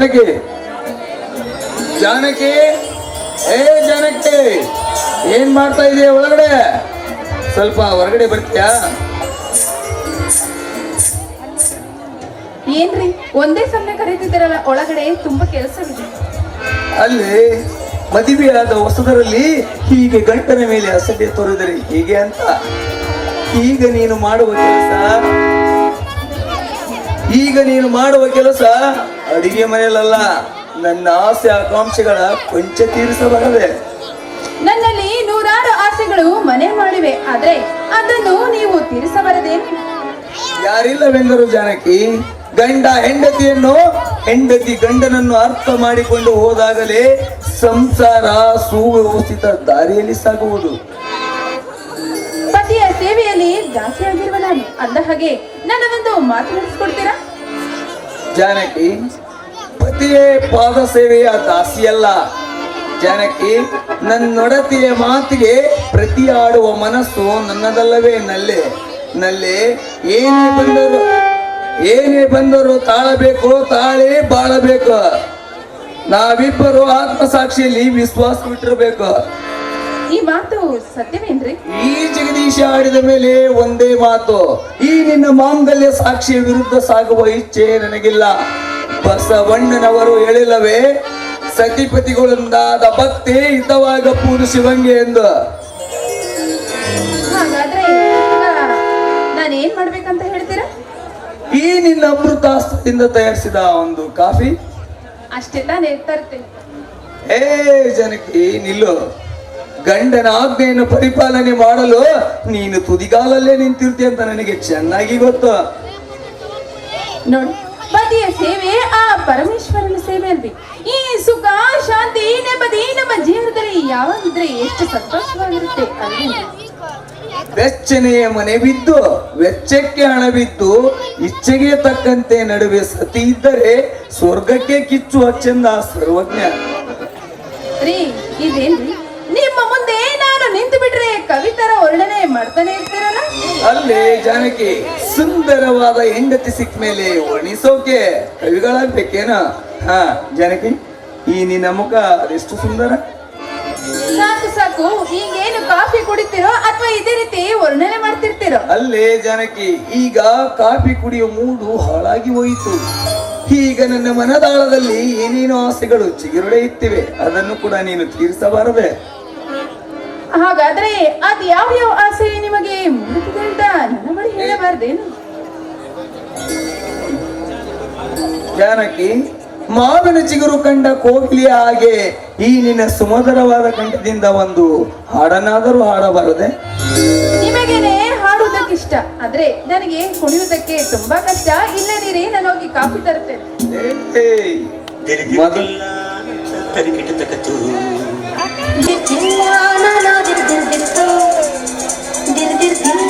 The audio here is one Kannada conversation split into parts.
ಜಾನಕಿ. ಜಾನಕಿ. ಏ ಜಾನಕಿ ಏನ್ ಮಾಡ್ತಾ ಇದೀಯ ಒಳಗಡೆ? ಸ್ವಲ್ಪ ಹೊರಗಡೆ ಬರ್ತೀಯಾ? ಏನ್ರಿ ಒಂದೇ ಸಮಯ ಕರೀತಿದ್ದೀರಲ್ಲ ಒಳಗಡೆ ತುಂಬಾ ಕೆಲಸವಿದೆ. ಅಲ್ಲಿ ಮದುವೆಯಾದ ಹೊಸದರಲ್ಲಿ ಹೀಗೆ ಗಂಟನ ಮೇಲೆ ಅಸಭ್ಯ ತೋರಿದರೆ ಹೀಗೆ ಅಂತ. ಈಗ ನೀನು ಮಾಡುವ ಕೆಲಸ ಈಗ ನೀನು ಮಾಡುವ ಕೆಲಸ ಅಡಿಗೆ ಮನೆಯಲ್ಲ ನನ್ನ ಆಸೆ ಆಕಾಂಕ್ಷೆಗಳ ಕೊಂಚ ತೀರಿಸಬಾರದೆ. ನನ್ನಲ್ಲಿ ನೂರಾರು ಆಸೆಗಳು ಮನೆ ಮಾಡಿವೆ ಆದ್ರೆ ಅದನ್ನು ನೀವು ತೀರಿಸಬಾರದೇನು ಯಾರಿಲ್ಲವೆಂದರು ಜಾನಕಿ ಗಂಡ ಹೆಂಡತಿಯನ್ನು ಹೆಂಡತಿ ಗಂಡನನ್ನು ಅರ್ಥ ಮಾಡಿಕೊಂಡು ಹೋದಾಗಲೇ ಸಂಸಾರ ಸುವ್ಯವಸ್ಥಿತ ದಾರಿಯಲ್ಲಿ ಸಾಗುವುದು. ಪತಿಯ ಸೇವೆಯಲ್ಲಿ ದಾಸಿಯಾಗಿರುವ ನಾನು. ಅಂದ ಹಾಗೆ ನನ್ನ ಒಂದು ಮಾತು ನಡೆಸ್ಕೊಡ್ತೀರಾ ಜಾನಕಿ ಪತಿಯೇ ಪಾದ ಸೇವೆಯ ದಾಸಿಯಲ್ಲ. ಜಾನಕಿ ನನ್ನೊಡತಿಯ ಮಾತಿಗೆ ಪ್ರತಿಯಾಡುವ ಮನಸ್ಸು ನನ್ನದಲ್ಲವೇ ನಲ್ಲೆ. ನಲ್ಲೆ, ಏನೇ ಬಂದರು, ಏನೇ ಬಂದರೂ ತಾಳಬೇಕು, ತಾಳೇ ಬಾಳಬೇಕು. ನಾವಿಬ್ಬರು ಆತ್ಮಸಾಕ್ಷಿಯಲ್ಲಿ ವಿಶ್ವಾಸವಿಟ್ಟಿರಬೇಕು. ಈ ಮಾತು ಸತ್ಯವೇನ್ರಿ? ಈ ಜಗದೀಶ ಆಡಿದ ಮೇಲೆ ಒಂದೇ ಮಾತು ಈ ನಿನ್ನ ಮಾಂಗಲ್ಯ ಸಾಕ್ಷಿಯ ವಿರುದ್ಧ ಸಾಗುವ ಇಚ್ಛೆ ನನಗಿಲ್ಲ. ಬಸವಣ್ಣನವರು ಹೇಳಿಲ್ಲವೇ ಸತಿಪತಿಗಳಿಂದಾದ ಭಕ್ತಿ ಹಿತವಾಗ ಪೂರು ಶಿವಂಗೆ ಎಂದು. ಹಾಗಾದ್ರೆ ಈಗ ನಾನು ಏನ್ ಮಾಡ್ಬೇಕಂತ ಹೇಳ್ತೀರಾ? ಈ ನಿನ್ನ ಅಮೃತಾಸ್ತ್ರದಿಂದ ತಯಾರಿಸಿದ ಒಂದು ಕಾಫಿ. ಅಷ್ಟೇ ತಾನೇ ತರ್ತೇನೆ ಏ ಜನಕಿ ನಿಲ್ಲು. ಗಂಡನ ಆಜ್ಞೆಯನ್ನು ಪರಿಪಾಲನೆ ಮಾಡಲು ನೀನು ತುದಿಗಾಲಲ್ಲೇ ನಿಂತಿರ್ತೀಯ ಅಂತ ನನಗೆ ಚೆನ್ನಾಗಿ ಗೊತ್ತು. ನೋಡಿ ಪತಿಯ ಸೇವೆ ಆ ಪರಮೇಶ್ವರನ ಸೇವೆ ಅಲ್ವಿ ಈ ಸುಖ ಶಾಂತಿ ನೆಮ್ಮದಿ ನಮ್ಮ ಜೀವನದಲ್ಲಿ ಯಾವಾಗಿದ್ರೆ ಎಷ್ಟು ಸಂತೋಷವಾಗಿರುತ್ತೆ ವೆಚ್ಚನೆಯ ಮನೆ ಬಿದ್ದು ವೆಚ್ಚಕ್ಕೆ ಹಣ ಬಿದ್ದು ಇಚ್ಛೆಗೆ ತಕ್ಕಂತೆ ನಡುವೆ ಸತಿ ಇದ್ದರೆ ಸ್ವರ್ಗಕ್ಕೆ ಕಿಚ್ಚು ಅಚ್ಚಂದ ಸರ್ವಜ್ಞ. ರೀ ಇದೇನ್ರಿ? ಕವಿತರ ವರ್ಣನೆ ಮಾಡ್ತಾನೆ ಇರ್ತೀರಲ್ಲ? ಅಲ್ಲಿ ಜಾನಕಿ ಸುಂದರವಾದ ಹೆಂಡತಿ ಸಿಕ್ಕ ಮೇಲೆ ವರ್ಣಿಸೋಕೆ ಕವಿಗಳಾಗ್ಬೇಕೇನ ಹ ಜಾನಕಿ ಈ ನಿನ್ನ ಮುಖ ಅದೆಷ್ಟು ಸುಂದರ? ಸಾಕು ಸಾಕು. ಈಗೇನು ಕಾಫಿ ಕುಡಿತಿರೋ ಅಥವಾ ಇದೇ ರೀತಿ ವರ್ಣನೆ ಮಾಡ್ತಿರ್ತೀರೋ? ಅಲ್ಲೇ ಜಾನಕಿ ಈಗ ಕಾಫಿ ಕುಡಿಯೋ ಮೂಡು ಹಾಳಾಗಿ ಹೋಯಿತು. ಈಗ ನನ್ನ ಮನದಾಳದಲ್ಲಿ ಏನೇನೋ ಆಸೆಗಳು ಚಿಗುರುಡೆ ಇತ್ತಿವೆ. ಅದನ್ನು ಕೂಡ ನೀನು ತೀರಿಸಬಾರದೆ. ಹಾಗಾದ್ರೆ ಅದು ಯಾವ ಯಾವ ಆಸೆ ನಿಮಗೆ ಮೂಡುತ್ತಿದೆ ಅಂತ ನನ್ನ ಬಳಿ ಹೇಳಬಾರ್ದೇನು? ಜಾನಕಿ ಮಾವಿನ ಚಿಗುರು ಕಂಡ ಕೋಗಿಲಿಯ ಹಾಗೆ ಈ ನಿನ್ನ ಸುಮಧುರವಾದ ಕಂಠದಿಂದ ಒಂದು ಹಾಡನ್ನಾದರೂ ಹಾಡಬಾರದೆ? ನಿಮಗೇನೆ ಹಾಡುವುದಕ್ಕಿಷ್ಟ ಆದ್ರೆ ನನಗೆ ಕುಣಿಯುವುದಕ್ಕೆ ತುಂಬಾ ಕಷ್ಟ. ಇಲ್ಲದಿರಿ ನಾನು ಹೋಗಿ ಕಾಫಿ ತರ್ತೇನೆ ಏಯ್, ಮೊದಲು ತರಿಕಿಟತಕತು Thank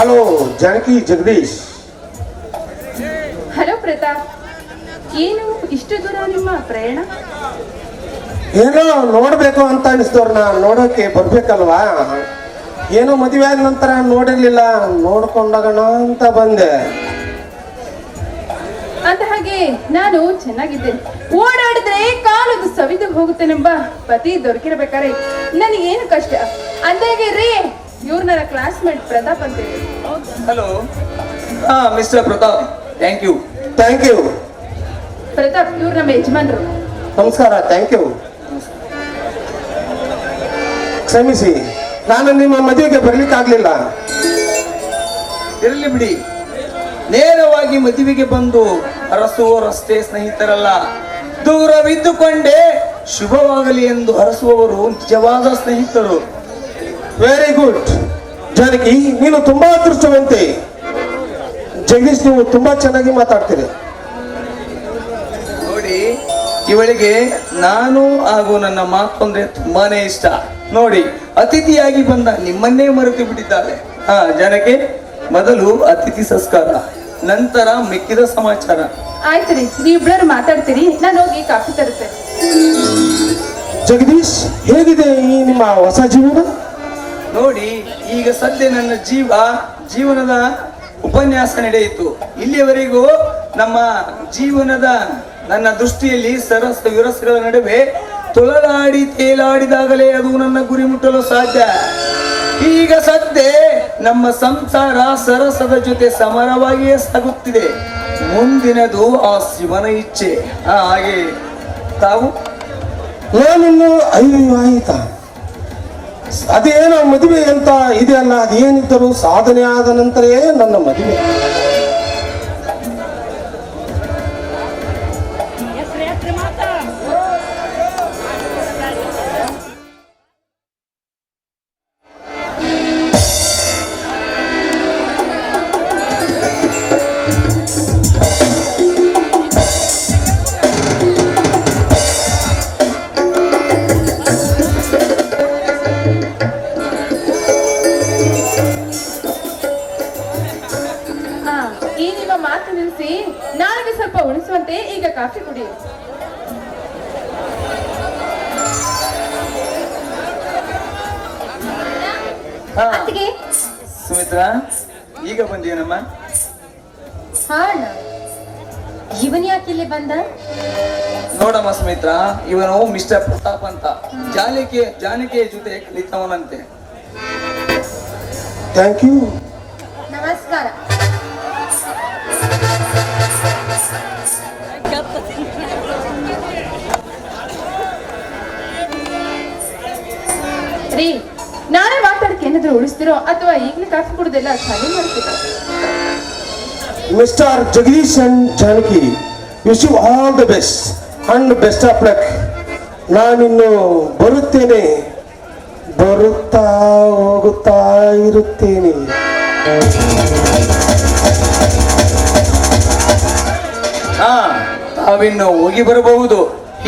hello Janaki Jagadish. Hello Pratap ಏನು ಇಷ್ಟು ದೂರ ನಿಮ್ಮ ಪ್ರಯಾಣ? ಏನೋ ನೋಡಬೇಕು ಅಂತ ಅನಿಸ್ದವ್ರನ್ನ ನೋಡೋಕೆ ಬರ್ಬೇಕಲ್ವಾ? ಏನೋ ಮದುವೆ ಆದ ನಂತರ ನೋಡಿರ್ಲಿಲ್ಲ ನೋಡ್ಕೊಂಡೋಗೋಣ ಅಂತ ಬಂದೆ. ಅಂತ ಹಾಗೆ ನಾನು ಚೆನ್ನಾಗಿದ್ದೇನೆ. ಓಡಾಡಿದ್ರೆ ಕಾಲದು ಸವಿದು ಹೋಗುತ್ತೇನೆಂಬ ಪತಿ ದೊರಕಿರಬೇಕಾರೆ. ನನಗೇನು ಕಷ್ಟ? ಅಂದಾಗೆ ರೀ ಇವ್ರು ನನ್ನ ಕ್ಲಾಸ್ಮೇಟ್ ಪ್ರತಾಪ್ ಅಂತ ಹೇಳಿ. ಹಲೋ ಹಾ mister Pratap. Thank you thank you Pratap ಇವ್ರು ನಮ್ಮ ಯಜಮಾನ್ರು. ನಮಸ್ಕಾರ ಥ್ಯಾಂಕ್ ಯು ಕ್ಷಮಿಸಿ ನಾನು ನಿಮ್ಮ ಮದುವೆಗೆ ಬರ್ಲಿಕ್ಕಾಗ್ಲಿಲ್ಲ. ಇರಲಿ ಬಿಡಿ. ನೇರವಾಗಿ ಮದುವೆಗೆ ಬಂದು ಹರಸುವವರಷ್ಟೇ ಸ್ನೇಹಿತರಲ್ಲ ದೂರವಿದ್ದುಕೊಂಡೇ ಶುಭವಾಗಲಿ ಎಂದು ಹರಸುವವರು ನಿಜವಾದ ಸ್ನೇಹಿತರು. ವೆರಿ ಗುಡ್ ಜಾನಕಿ ನೀನು ತುಂಬಾ ಅದೃಷ್ಟವಂತೆ. ಜಗದೀಶ್ ನೀವು ತುಂಬಾ ಚೆನ್ನಾಗಿ ಮಾತಾಡ್ತೀರಿ. ನೋಡಿ ಇವಳಿಗೆ ನಾನು ಹಾಗೂ ನನ್ನ ಮಾತು ಅಂದ್ರೆ ತುಂಬಾನೇ ಇಷ್ಟ. ನೋಡಿ ಅತಿಥಿಯಾಗಿ ಬಂದ ನಿಮ್ಮನ್ನೇ ಮರೆತು ಬಿಟ್ಟಿದ್ದಾಳೆ. ಹಾ ಜನಕ್ಕೆ ಮೊದಲು ಅತಿಥಿ ಸಂಸ್ಕಾರ ನಂತರ ಮಿಕ್ಕಿದ ಸಮಾಚಾರ. ಆಯ್ತು ರೀ ನೀವಿಬ್ಬರು ಮಾತಾಡ್ತೀರಿ ನಾನು ಹೋಗಿ ಕಾಫಿ ತರುತ್ತೆ. ಜಗದೀಶ್ ಹೇಗಿದೆ ಈ ನಿಮ್ಮ ಹೊಸ ಜೀವನ? ನೋಡಿ, ಈಗ ಸದ್ಯ ನನ್ನ ಜೀವ, ಜೀವನದ ಉಪನ್ಯಾಸ ನಡೆಯಿತು. ಇಲ್ಲಿಯವರೆಗೂ ನಮ್ಮ ಜೀವನದ ನನ್ನ ದೃಷ್ಟಿಯಲ್ಲಿ ಸರಸ ವಿರಸ್ಗಳ ನಡುವೆ ತೊಳಲಾಡಿ ತೇಲಾಡಿದಾಗಲೇ ಅದು ನನ್ನ ಗುರಿ ಮುಟ್ಟಲು ಸಾಧ್ಯ. ಈಗ ಸದ್ಯ ನಮ್ಮ ಸಂಸಾರ ಸರಸದ ಜೊತೆ ಸಮರವಾಗಿಯೇ ಸಾಗುತ್ತಿದೆ. ಮುಂದಿನದು ಆ ಶಿವನ ಇಚ್ಛೆ. ಹಾಗೆ ತಾವು? ಏನನ್ನು ಅಯ್ಯೋ ಆಯ್ತಾ ಅದೇನೋ ಮದುವೆ ಅಂತ ಇದೆಯಲ್ಲ ಅದೇನಿದ್ದರೂ ಸಾಧನೆ ಆದ ನಂತರ ನನ್ನ ಮದುವೆ. ಕಾಫಿ ಕುಡಿ. ಅತ್ತಿಗೆ. ಸುಮಿತ್ರಾ ಈಗ ಬಂದೇನಮ್ಮ ಹಾಣ ಇವನ್ ಯಾಕೆ ಇಲ್ಲಿ ಬಂದ? ನೋಡಮ್ಮ ಸುಮಿತ್ರಾ ಇವನು ಮಿಸ್ಟರ್ ಪ್ರತಾಪ್ ಅಂತ. ಜಾನಕಿಯ ಜಾನಕಿಯ ಜೊತೆ ಕಲಿತವನಂತೆ. ಥ್ಯಾಂಕ್ ಯು ಏನಾದ್ರು ಉಳಿಸ್ತಿರೋ ಅಥವಾ ಈಗಲೇ ಕಾಫಿ ಕುಡ್ದೆಲ್ಲ ಖಾಲಿ ಮಾಡ್ತೀರಾ? Mister Jagadish and Janaki wish you all the best and best of luck ನಾನಿನ್ನು ಬರುತ್ತೇನೆ. ಬರುತ್ತಾ ಹೋಗುತ್ತಾ ಇರುತ್ತೇನೆ. ಹಾ ತಾವಿನ್ನು ಹೋಗಿ ಬರಬಹುದು.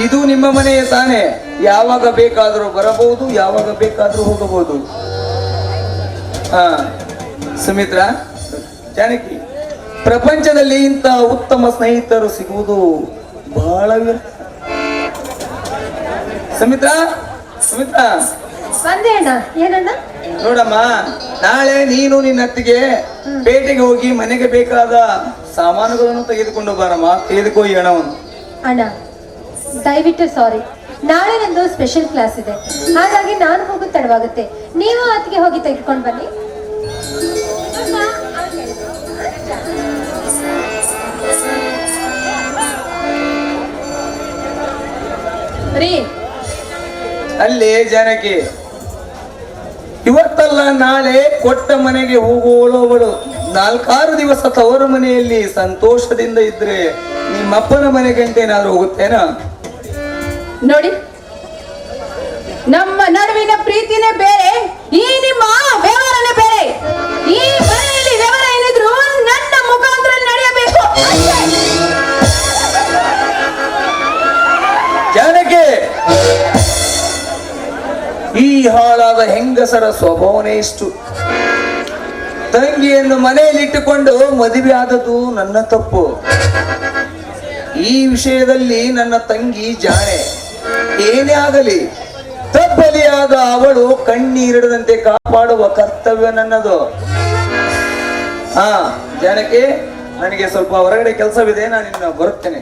ಇದು ನಿಮ್ಮ ಮನೆಯ ತಾನೇ. ಯಾವಾಗ ಬೇಕಾದರೂ ಬರಬಹುದು ಯಾವಾಗ ಬೇಕಾದರೂ ಹೋಗಬಹುದು. ಸುಮಿತ್ರಾ ಜಾನಕಿ ಪ್ರಪಂಚದಲ್ಲಿ ಇಂಥ ಉತ್ತಮ ಸ್ನೇಹಿತರು ಸಿಗುವುದು ಬಹಳ ಸುಮಿತ್ರ ಸುಮಿತ್ರ ಸುಮಿತ್ರಾ. ಬಂದೆ ಅಣ್ಣ ಏನಣ್ಣ? ನೋಡಮ್ಮ ನಾಳೆ ನೀನು ನಿನ್ನ ಅತ್ತಿಗೆ ಪೇಟೆಗೆ ಹೋಗಿ ಮನೆಗೆ ಬೇಕಾದ ಸಾಮಾನುಗಳನ್ನು ತೆಗೆದುಕೊಂಡು ಬಾರಮ್ಮ ತೆಗೆದುಕೋ ಹಣವನ್ನು. ಅಣ್ಣ ದಯವಿಟ್ಟು ಸಾರಿ ನಾಳೆ ನಂದು ಸ್ಪೆಷಲ್ ಕ್ಲಾಸ್ ಇದೆ. ಹಾಗಾಗಿ ನಾನು ಹೋಗಿ ತಡವಾಗುತ್ತೆ. ನೀವು ಆತಿಗೆ ಹೋಗಿ ತೆಗೆದುಕೊಂಡು ಬನ್ನಿ. ರೀ. ಅಲ್ಲಿ ಜನಕ್ಕೆ ಇವತ್ತಲ್ಲ ನಾಳೆ ಕೊಟ್ಟ ಮನೆಗೆ ಹೋಗುವಳು ಅವಳು ನಾಲ್ಕಾರು ದಿವಸ ತವರು ಮನೆಯಲ್ಲಿ ಸಂತೋಷದಿಂದ ಇದ್ರೆ ನಿಮ್ಮಪ್ಪನ ಏನಾದ್ರು ಹೋಗುತ್ತೇನಾ? ನೋಡಿ. ನಮ್ಮ ನಡುವಿನ ಪ್ರೀತಿನೇ ಬೇರೆ, ಈ ನಿಮ್ಮ ವ್ಯವಹಾರನೇ ಬೇರೆ. ಈ ಮನೆಯಲ್ಲಿ ವ್ಯವಹಾರ ಏನಿದ್ರು ನನ್ನ ಮುಖಾಂತರ ನಡೆಯಬೇಕು ಜನಕ್ಕೆ ಜಾನಕಿ, ಈ ಹಾಳಾದ ಹೆಂಗಸರ ಸ್ವಭಾವನೇ ಇಷ್ಟು. ತಂಗಿಯನ್ನು ಮನೆಯಲ್ಲಿಟ್ಟುಕೊಂಡು ಮದುವೆ ಆದದ್ದು ನನ್ನ ತಪ್ಪು. ಈ ವಿಷಯದಲ್ಲಿ ನನ್ನ ತಂಗಿ ಜಾಣೆ. ಏನೇ ಆಗಲಿ, ತಬ್ಬಲಿಯಾದ ಅವಳು ಕಣ್ಣೀರಿಡದಂತೆ ಕಾಪಾಡುವ ಕರ್ತವ್ಯ ನನ್ನದು. ಹಾ ಜನಕ್ಕೆ ನನಗೆ ಸ್ವಲ್ಪ ಹೊರಗಡೆ ಕೆಲಸವಿದೆ, ನಾನು ಇನ್ನು ಬರುತ್ತೇನೆ.